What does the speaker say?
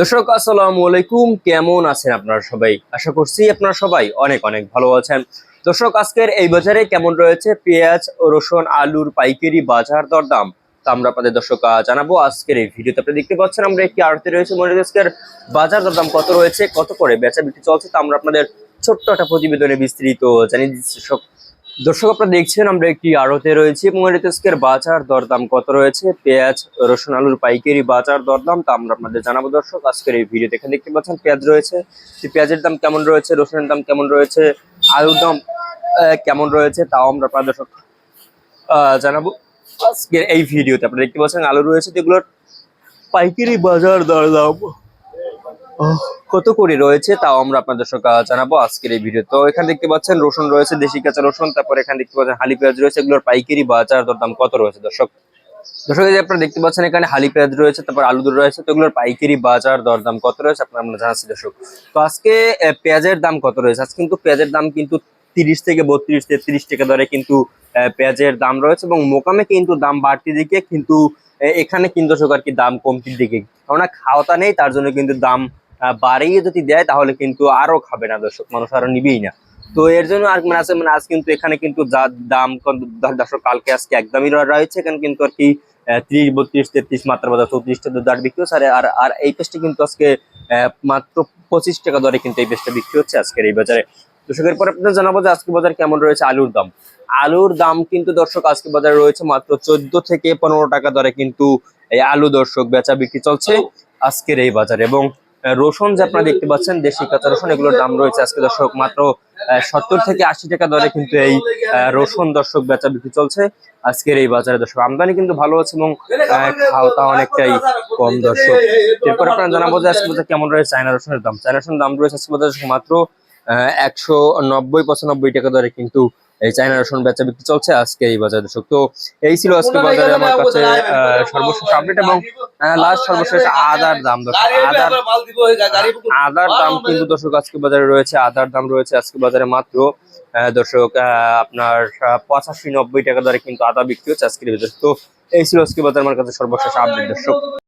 দর্শক, আসসালামু আলাইকুম। কেমন আছেন আপনারা সবাই? আশা করছি আপনারা সবাই অনেক অনেক ভালো আছেন। দর্শক, আজকের এই বাজারে কেমন রয়েছে? পেঁয়াজ, রসুন, আলুর পাইকারি বাজার দরদাম। তা আমরা আপনাদের দর্শক জানাব। আজকের এই ভিডিওতে আপনি দেখতে পাচ্ছেন, আমরা একটি আড়তে রয়েছে মনে আজকের। বাজার দরদাম কত রয়েছে? কত করে বেচা বিক্রি চলছে? তা আমরা আপনাদের ছোট্ট একটা প্রতিবেদনে বিস্তৃত জানিয়ে দিচ্ছি। দর্শক, আপনারা দেখছেন, আমরা একটি আড়তে রয়েছি মরিতস্কের বাজার দরদাম কত রয়েছে? পেঁয়াজ, রসুন, আলুর পাইকারি বাজার দরদাম, তা আমরা আপনাদের জানাব দর্শক। আজকের এই ভিডিও এখানে দেখতে পাচ্ছেন, পেঁয়াজ রয়েছে। পেঁয়াজের দাম কেমন রয়েছে? রসুনের দাম কেমন রয়েছে? আলুর দাম কেমন রয়েছে? তাও আমরা আপনাদের দর্শক জানাব। আজকের এই ভিডিওতে আপনারা দেখতে পাচ্ছেন, আলু রয়েছে যেগুলোর পাইকারি বাজার দরদাম। কত করে রয়েছে তাও আমরা আপনাদের আহ, জানাব আজকের এই ভিডিও তো। এখানে দেখতে পাচ্ছেন রসুন রয়েছে দেশি কাঁচা রসুন তারপর এখানে দেখতে পাচ্ছেন হালি পেঁয়াজ রয়েছে এগুলোর পাইকারি বাজার দরদাম কত রয়েছে দর্শক? দর্শক যে আপনারা দেখতে পাচ্ছেন এখানে হালি পেঁয়াজ রয়েছে তারপর আলু দর রয়েছে তো এগুলোর পাইকারি বাজার দরদাম কত রয়েছে আপনারা আমরা জানাচ্ছি দর্শক। তো আজকে পেঁয়াজের দাম কত রয়েছে? আজকে কিন্তু পেঁয়াজের দাম কিন্তু তিরিশ থেকে বত্রিশ থেকে তেত্রিশ টাকা দরে কিন্তু পেঁয়াজের দাম রয়েছে এবং মোকামে কিন্তু দাম বাড়তি দিকে কিন্তু এখানে কিন্তু দর্শক আর কি দাম কমতির দিকে। কেননা খাওয়াতা নেই তার জন্য কিন্তু দাম বাড়িয়ে যদি দেয় তাহলে কিন্তু আরও খাবে না দর্শক মানুষ আরও নিবেই না। তো এর জন্য আর মানে আছে মানে আজ কিন্তু এখানে কিন্তু দাম দর্শক কালকে আজকে একদমই রয়েছে এখানে কিন্তু আর কি ত্রিশ বত্রিশ তেত্রিশ মাত্রা বাজার চৌত্রিশটা দাঁড় বিক্রি হচ্ছে আর আর এই পেস্টটি কিন্তু আজকে মাত্র পঁচিশ টাকা দরে কিন্তু এই পেস্টটা বিক্রি হচ্ছে আজকের এই বাজারে। দর্শকের পরে আপনাদের জানাব যে আজকে বাজার কেমন রয়েছে আলুর দাম। আলুর দাম কিন্তু দর্শক আজকে বাজারে রয়েছে মাত্র চোদ্দ থেকে পনেরো টাকা দরে কিন্তু এই আলু দর্শক বেচা বিক্রি চলছে আজকের এই বাজারে। এবং রসুন যে আপনারা দেখতে পাচ্ছেন, দেশি কাঁচা রসুন, এগুলোর দাম রয়েছে আজকে দর্শক মাত্র সত্তর থেকে আশি টাকা দরে কিন্তু এই রসুন দর্শক বেচা বিক্রি চলছে আজকের এই বাজারে। দর্শক, আমদানি কিন্তু ভালো আছে এবং খাওয়া অনেকটাই কম দর্শক। এরপর আপনারা জানাব যে আজকে কেমন রয়েছে চায়না রসুনের দাম। চায়না রসুনের দাম রয়েছে আজকে বাজারে মাত্র একশো নব্বই পঁচানব্বই টাকা দরে কিন্তু এই চায়না রসুন বেচা বিক্রি চলছে আজকে এই বাজারে দর্শক। তো এই ছিল আজকে বাজারে আমার কাছে সর্বশেষ আপডেট এবং লাস্ট সর্বশেষ আদার দাম দর্শক আদার আদার দাম কিন্তু দর্শক আজকে বাজারে রয়েছে আদার দাম রয়েছে আজকে বাজারে মাত্র দর্শক আহ, আপনার পঁচাশি নব্বই টাকা দরে কিন্তু আদা বিক্রি হচ্ছে আজকের বাজারে তো এই ছিল আজকে বাজার আমার কাছে সর্বশেষ আপডেট দর্শক।